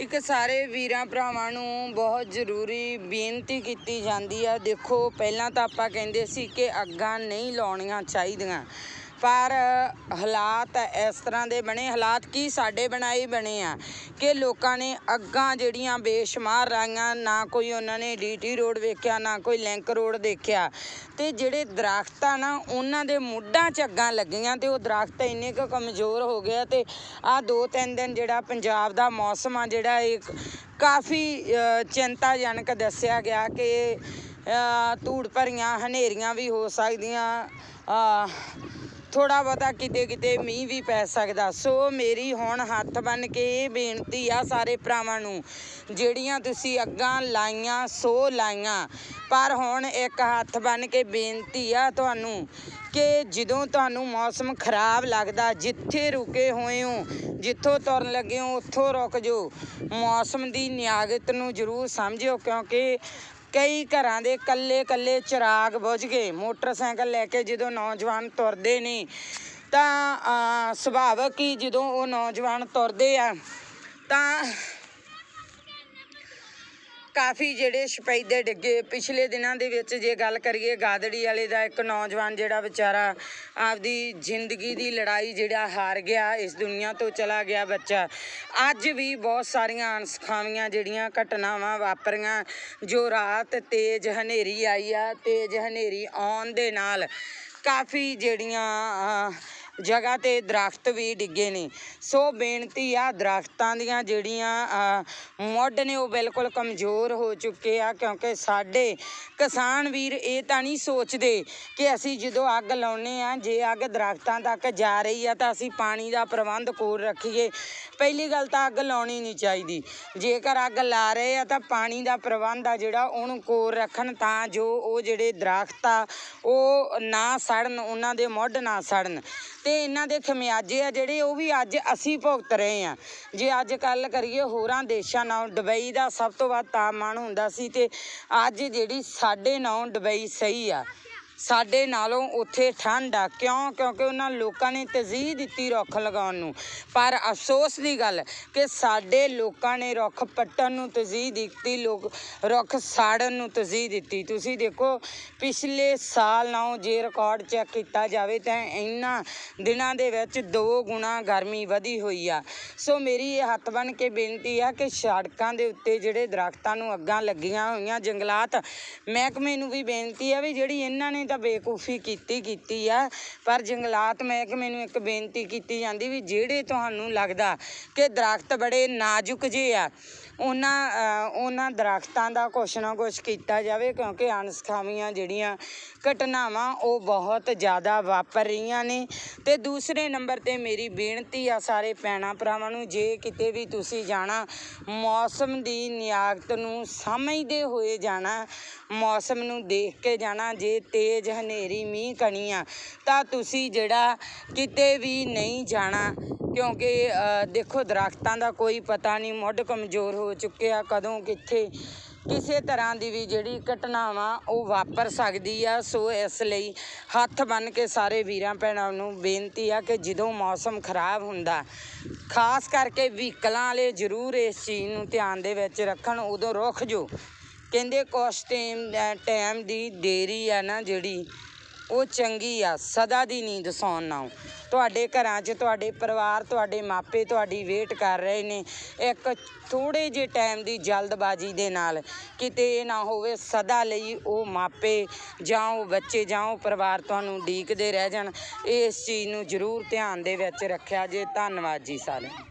ਇੱਕ ਸਾਰੇ ਵੀਰਾਂ ਭਰਾਵਾਂ ਨੂੰ ਬਹੁਤ ਜ਼ਰੂਰੀ ਬੇਨਤੀ ਕੀਤੀ ਜਾਂਦੀ ਆ। ਦੇਖੋ, ਪਹਿਲਾਂ ਤਾਂ ਆਪਾਂ ਕਹਿੰਦੇ ਸੀ ਕਿ ਅੱਗਾਂ ਨਹੀਂ ਲਾਉਣੀਆਂ ਚਾਹੀਦੀਆਂ। ਪਰ ਹਾਲਾਤ ਇਸ ਤਰ੍ਹਾਂ ਦੇ ਬਣੇ, ਹਾਲਾਤ ਕੀ ਸਾਡੇ ਬਣਾਏ ਬਣੇ ਆ ਕਿ ਲੋਕਾਂ ਨੇ ਅੱਗਾਂ ਜਿਹੜੀਆਂ ਬੇਸ਼ੁਮਾਰ ਰਾਈਆਂ ਨਾ ਕੋਈ ਉਹਨਾਂ ਨੇ ਡੀਟੀ ਰੋਡ ਵੇਖਿਆ, ਨਾ ਕੋਈ ਲਿੰਕ ਰੋਡ ਦੇਖਿਆ ਤੇ ਜਿਹੜੇ ਦਰਖਤ ਆ ਨਾ, ਉਹਨਾਂ ਦੇ ਮੁੱਢਾਂ 'ਚ ਅੱਗਾਂ ਲੱਗੀਆਂ ਤੇ ਉਹ ਦਰਖਤ ਇੰਨੇ ਕੁ ਕਮਜ਼ੋਰ ਹੋ ਗਏ ਤੇ ਆ ਦੋ ਤਿੰਨ ਦਿਨ ਜਿਹੜਾ ਪੰਜਾਬ ਦਾ ਮੌਸਮ ਆ, ਜਿਹੜਾ ਇਹ ਕਾਫੀ ਚਿੰਤਾਜਨਕ ਦੱਸਿਆ ਗਿਆ ਕਿ ਧੂੜ ਭਰੀਆਂ ਹਨੇਰੀਆਂ ਵੀ ਹੋ ਸਕਦੀਆਂ। ਅ, ਥੋੜਾ ਬਹੁਤਾ ਕਿਤੇ ਕਿਤੇ ਮੀਂਹ ਵੀ ਪੈ ਸਕਦਾ। ਸੋ ਮੇਰੀ ਹੁਣ ਹੱਥ ਬੰਨ ਕੇ ਇਹ ਬੇਨਤੀ ਆ ਸਾਰੇ ਭਰਾਵਾਂ ਨੂੰ ਜਿਹੜੀਆਂ ਤੁਸੀਂ ਅੱਗਾਂ ਲਾਈਆਂ ਸੋ ਲਾਈਆਂ। ਪਰ ਹੁਣ ਇੱਕ ਹੱਥ ਬੰਨ ਕੇ ਬੇਨਤੀ ਆ ਤੁਹਾਨੂੰ ਕਿ ਜਦੋਂ ਤੁਹਾਨੂੰ ਮੌਸਮ ਖਰਾਬ ਲੱਗਦਾ ਜਿੱਥੇ ਰੁਕੇ ਹੋਏ ਹੋ ਜਿੱਥੋਂ ਤੁਰਨ ਲੱਗੇ ਹੋ ਉੱਥੋਂ ਰੁਕ ਜਾਓ। ਮੌਸਮ ਦੀ ਨਿਆਗਤ ਨੂੰ ਜ਼ਰੂਰ ਸਮਝਿਓ ਕਿਉਂਕਿ ਕਈ ਘਰਾਂ ਦੇ ਕੱਲੇ ਕੱਲੇ ਚਿਰਾਗ ਬੁਝ ਗਏ। ਮੋਟਰਸਾਈਕਲ ਲੈ ਕੇ ਜਦੋਂ ਨੌਜਵਾਨ ਤੁਰਦੇ ਨੇ ਤਾਂ ਅਹ, ਸੁਭਾਵਕ ਹੀ ਜਦੋਂ ਉਹ ਨੌਜਵਾਨ ਤੁਰਦੇ ਆ ਤਾਂ ਕਾਫੀ ਜਿਹੜੇ ਸ਼ਪੈਦੇ ਡਿੱਗੇ ਪਿਛਲੇ ਦਿਨਾਂ ਦੇ ਵਿੱਚ ਜੇ ਗੱਲ ਕਰੀਏ ਗਾਦੜੀ ਵਾਲੇ ਦਾ ਇੱਕ ਨੌਜਵਾਨ ਜਿਹੜਾ ਵਿਚਾਰਾ ਆਪਦੀ ਜ਼ਿੰਦਗੀ ਦੀ ਲੜਾਈ ਜਿਹੜਾ ਹਾਰ ਗਿਆ, ਇਸ ਦੁਨੀਆ ਤੋਂ ਚਲਾ ਗਿਆ ਬੱਚਾ। ਅੱਜ ਵੀ ਬਹੁਤ ਸਾਰੀਆਂ ਅਣਸਖਾਵੀਆਂ ਜਿਹੜੀਆਂ ਘਟਨਾਵਾਂ ਵਾਪਰੀਆਂ, ਜੋ ਰਾਤ ਤੇਜ਼ ਹਨੇਰੀ ਆਈ ਆ, ਤੇਜ਼ ਹਨੇਰੀ ਆਉਣ ਦੇ ਨਾਲ ਕਾਫੀ ਜਿਹੜੀਆਂ ਜਗ੍ਹਾ ਤੇ ਦਰਖਤ ਵੀ ਡਿੱਗੇ ਨੇ। ਸੋ ਬੇਨਤੀ ਆ, ਦਰਖਤਾਂ ਦੀਆਂ ਜਿਹੜੀਆਂ ਮੁੱਢ ਨੇ ਉਹ ਬਿਲਕੁਲ ਕਮਜ਼ੋਰ ਹੋ ਚੁੱਕੇ ਆ, ਕਿਉਂਕਿ ਸਾਡੇ ਕਿਸਾਨ ਵੀਰ ਇਹ ਤਾਂ ਨਹੀਂ ਸੋਚਦੇ ਕਿ ਅਸੀਂ ਜਦੋਂ ਅੱਗ ਲਾਉਨੇ ਆ, ਜੇ ਅੱਗ ਦਰਖਤਾਂ ਤੱਕ ਜਾ ਰਹੀ ਆ ਤਾਂ ਅਸੀਂ ਪਾਣੀ ਦਾ ਪ੍ਰਬੰਧ ਕੋਲ ਰੱਖੀਏ। ਪਹਿਲੀ ਗੱਲ ਤਾਂ ਅੱਗ ਲਾਉਣੀ ਨਹੀਂ ਚਾਹੀਦੀ। ਜੇਕਰ ਅੱਗ ਲਾ ਰਹੇ ਆ ਤਾਂ ਪਾਣੀ ਦਾ ਪ੍ਰਬੰਧ ਆ ਜਿਹੜਾ ਉਹਨੂੰ ਕੋਲ ਰੱਖਣ ਤਾਂ ਜੋ ਉਹ ਜਿਹੜੇ ਦਰਖਤ ਆ, ਉਹ ਨਾ ਸੜਨ, ਉਹਨਾਂ ਦੇ ਮੁੱਢ ਨਾ ਸੜਨ। ਤੇ ਇਹਨਾਂ ਦੇ ਖਮਿਆਜੇ ਆ ਜਿਹੜੇ, ਉਹ ਵੀ ਅੱਜ ਅਸੀਂ ਭੁਗਤ ਰਹੇ ਆ ਜੇ ਅੱਜ ਕੱਲ ਕਰੀਏ ਹੋਰਾਂ ਦੇਸ਼ਾਂ ਨਾਲ, ਦੁਬਈ ਦਾ ਸਭ ਤੋਂ ਵੱਧ ਤਾਪਮਾਨ ਹੁੰਦਾ ਸੀ ਤੇ ਅੱਜ ਜਿਹੜੀ ਸਾਡੇ ਨਾਲ ਦੁਬਈ ਸਹੀ ਆ। ਸਾਡੇ ਨਾਲੋਂ ਉੱਥੇ ਠੰਡ ਆ। ਕਿਉਂ? ਕਿਉਂਕਿ ਉਹਨਾਂ ਲੋਕਾਂ ਨੇ ਤਰਜੀਹ ਦਿੱਤੀ ਰੁੱਖ ਲਗਾਉਣ ਨੂੰ। ਪਰ ਅਫਸੋਸ ਦੀ ਗੱਲ ਕਿ ਸਾਡੇ ਲੋਕਾਂ ਨੇ ਰੁੱਖ ਪੱਟਣ ਨੂੰ ਤਰਜੀਹ ਦਿੱਤੀ, ਲੋਕ ਰੁੱਖ ਸਾੜਨ ਨੂੰ ਤਰਜੀਹ ਦਿੱਤੀ। ਤੁਸੀਂ ਦੇਖੋ, ਪਿਛਲੇ ਸਾਲ ਨਾਲੋਂ ਜੇ ਰਿਕਾਰਡ ਚੈੱਕ ਕੀਤਾ ਜਾਵੇ ਤਾਂ ਇਹਨਾਂ ਦਿਨਾਂ ਦੇ ਵਿੱਚ ਦੋ ਗੁਣਾ ਗਰਮੀ ਵਧੀ ਹੋਈ ਆ। ਸੋ ਮੇਰੀ ਇਹ ਹੱਥ ਬਣ ਕੇ ਬੇਨਤੀ ਆ ਕਿ ਸੜਕਾਂ ਦੇ ਉੱਤੇ ਜਿਹੜੇ ਦਰਖਤਾਂ ਨੂੰ ਅੱਗਾਂ ਲੱਗੀਆਂ ਹੋਈਆਂ ਜੰਗਲਾਤ, ਮਹਿਕਮੇ ਨੂੰ ਵੀ ਬੇਨਤੀ ਆ ਵੀ ਜਿਹੜੀ ਇਹਨਾਂ ਨੇ ਤਾਂ ਬੇਕੂਫੀ ਕੀਤੀ ਕੀਤੀ ਆ। ਪਰ ਜੰਗਲਾਤ ਮਹਿਕਮੇ ਨੂੰ ਇੱਕ ਬੇਨਤੀ ਕੀਤੀ ਜਾਂਦੀ ਵੀ ਜਿਹੜੇ ਤੁਹਾਨੂੰ ਲੱਗਦਾ ਕਿ ਦਰਖਤ ਬੜੇ ਨਾਜ਼ੁਕ ਜਿਹੇ ਆ, ਉਹਨਾਂ ਉਹਨਾਂ ਦਰਖਤਾਂ ਦਾ ਕੁਛ ਨਾ ਕੁਛ ਕੀਤਾ ਜਾਵੇ ਕਿਉਂਕਿ ਅਣਸਖਾਵੀਆਂ ਜਿਹੜੀਆਂ ਘਟਨਾਵਾਂ ਉਹ ਬਹੁਤ ਜ਼ਿਆਦਾ ਵਾਪਰ ਰਹੀਆਂ ਨੇ। ਤੇ ਦੂਸਰੇ ਨੰਬਰ ਤੇ ਮੇਰੀ ਬੇਨਤੀ ਆ ਸਾਰੇ ਭੈਣਾਂ ਭਰਾਵਾਂ ਨੂੰ, ਜੇ ਕਿਤੇ ਵੀ ਤੁਸੀਂ ਜਾਣਾ, ਮੌਸਮ ਦੀ ਨਿਆਕਤ ਨੂੰ ਸਮਝਦੇ ਹੋਏ ਜਾਣਾ, ਮੌਸਮ ਨੂੰ ਦੇਖ ਕੇ ਜਾਣਾ, ਜੇ ਤੇਜ਼ ਹਨੇਰੀ ਮੀਂਹ ਕਣੀ ਆ ਤਾਂ ਤੁਸੀਂ ਜਿਹੜਾ ਕਿਤੇ ਵੀ ਨਹੀਂ ਜਾਣਾ, ਕਿਉਂਕਿ ਦੇਖੋ ਦਰਖਤਾਂ ਦਾ ਕੋਈ ਪਤਾ ਨਹੀਂ, ਮੁੱਢ ਕਮਜ਼ੋਰ ਹੋ ਚੁੱਕਿਆ, ਕਦੋਂ ਕਿੱਥੇ, ਕਿਸੇ ਤਰ੍ਹਾਂ ਦੀ ਵੀ ਜਿਹੜੀ ਘਟਨਾਵਾਂ ਉਹ ਵਾਪਰ ਸਕਦੀ ਆ। ਸੋ ਇਸ ਲਈ ਹੱਥ ਬੰਨ ਕੇ ਸਾਰੇ ਵੀਰਾਂ ਭੈਣਾਂ ਨੂੰ ਬੇਨਤੀ ਆ ਕਿ ਜਦੋਂ ਮੌਸਮ ਖਰਾਬ ਹੁੰਦਾ, ਖਾਸ ਕਰਕੇ ਵਹੀਕਲਾਂ ਵਾਲੇ ਜ਼ਰੂਰ ਇਸ ਚੀਜ਼ ਨੂੰ ਧਿਆਨ ਦੇ ਵਿੱਚ ਰੱਖਣ, ਉਦੋਂ ਰੁਕ ਜੋ ਕਹਿੰਦੇ ਕੁਛ ਟਾਈਮ ਟਾਈਮ ਦੀ ਦੇਰੀ ਆ ਨਾ ਜਿਹੜੀ, ਉਹ ਚੰਗੀ ਆ, ਸਦਾ ਦੀ ਨੀਂਦ ਸੌਣ ਨਾਲੋਂ। ਤੁਹਾਡੇ ਘਰਾਂ 'ਚ ਤੁਹਾਡੇ ਪਰਿਵਾਰ, ਤੁਹਾਡੇ ਮਾਪੇ ਤੁਹਾਡੀ ਵੇਟ ਕਰ ਰਹੇ ਨੇ। ਇੱਕ ਥੋੜੇ ਜਿਹੇ ਟਾਈਮ ਦੀ ਜਲਦਬਾਜ਼ੀ ਦੇ ਨਾਲ ਕਿਤੇ ਇਹ ਨਾ ਹੋਵੇ, ਸਦਾ ਲਈ ਉਹ ਮਾਪੇ ਜਾਂ ਉਹ ਬੱਚੇ ਜਾਂ ਉਹ ਪਰਿਵਾਰ ਤੁਹਾਨੂੰ ਉਡੀਕਦੇ ਰਹਿ ਜਾਣ। ਇਸ ਚੀਜ਼ ਨੂੰ ਜ਼ਰੂਰ ਧਿਆਨ ਦੇ ਵਿੱਚ ਰੱਖਿਆ ਜੇ। ਧੰਨਵਾਦ ਜੀ ਸਾਰਿਆਂ